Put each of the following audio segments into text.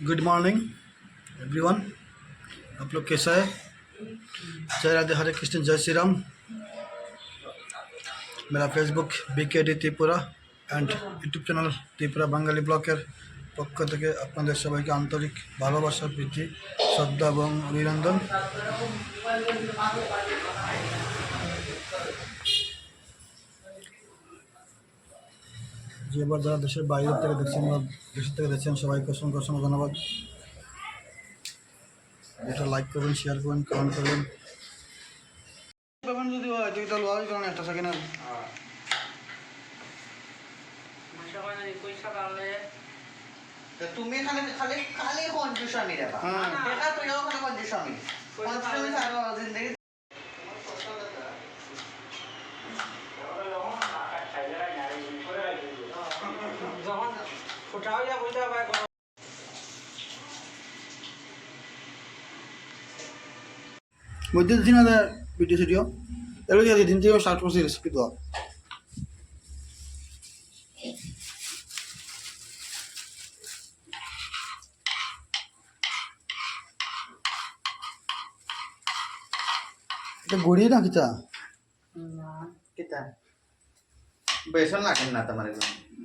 Good morning everyone आप लोग कैसा है जय राधे हरे कृष्ण जय श्री राम मेरा Facebook B K D Tripura and YouTube channel Tripura Bangali ব্লকের পক্ষ থেকে আপনাদের সবাইকে আন্তরিক ভালোবাসা প্রীতি শ্রদ্ধা এবং অভিনন্দন যে এবার যারা দেশের বাইরের থেকে দেখছেন বা দেশের থেকে দেখছেন সবাইকে অসংখ্য অসংখ্য ধন্যবাদ। এটা লাইক করবেন শেয়ার করবেন কমেন্ট করবেন। তুমি খালি খালি খালি स्वामी कोणती स्वामी सारं जिंदगी মধ্যে দিন আদা ভিডিও সিডিও এগুলো দিয়ে দিন থেকে স্টার্ট করছি রেসিপি দেওয়া এটা গড়িয়ে না কিতা किती बेसन लागेल ना आता मला আমার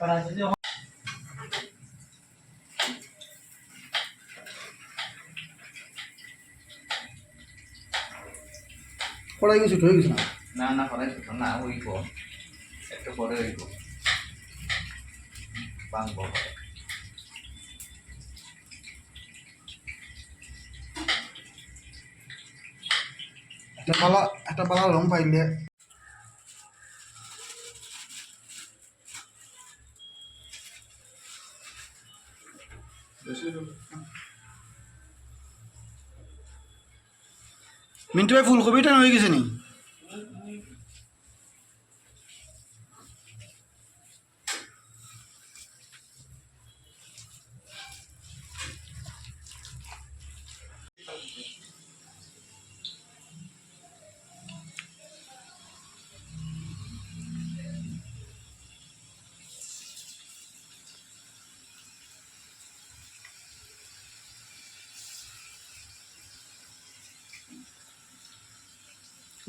করা যদি পড়াই গেছে হয়ে গেছে না? না না করাই ছোট না উইব একটু পরে উইব বাংব একটা পালা একটা পালা রং পাইলে মিন্টু ভাই ফুলকপিটা হয়ে গেছে নি?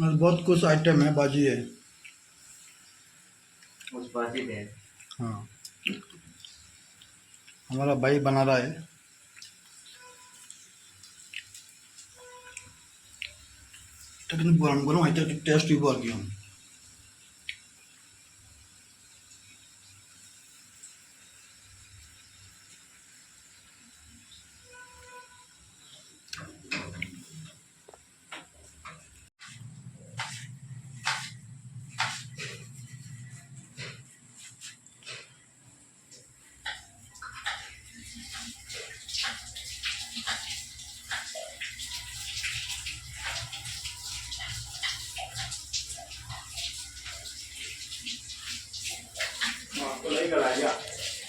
और बहुत कुछ आइटम है बाजी है। उस बाजी में। हाँ। हमारा भाई बना रहा है। लेकिन गरम गरम है टेस्ट भी बोल गया हूँ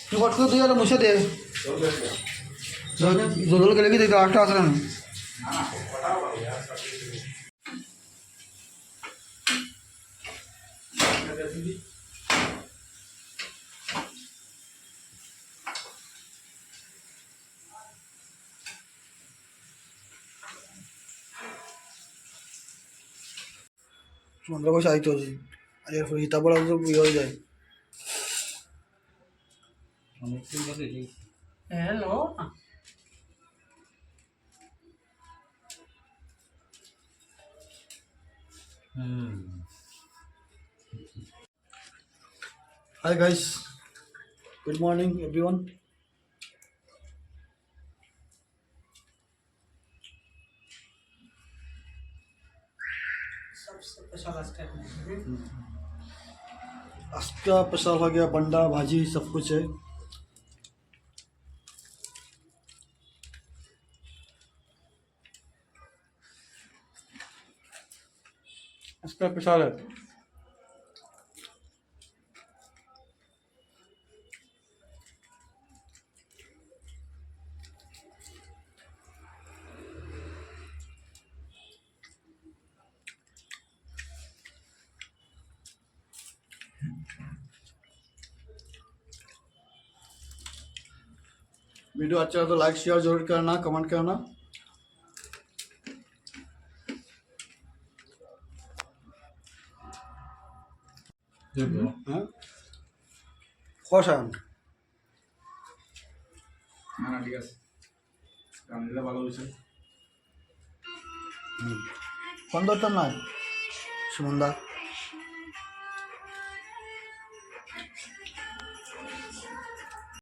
তুই কট করে তুই আর মুছে দে। জল গেলে কি দেখতে আটটা আসলে না সন্ধ্যা বসে আইতে। হচ্ছে এরপর হিতা পড়া তো ইয়ে হয়ে যায়। Hello hi guys good morning everyone आज का स्पेशल हो गया बंडा भाजी सब कुछ है। इसका पिसाल है वीडियो अच्छा तो लाइक शेयर ज़रूर करना कमेंट करना। হ্যাঁ কষান না না ঠিক আছে রান্নাটা ভালো হয়েছে ফোন ধরতাম না সুমন দা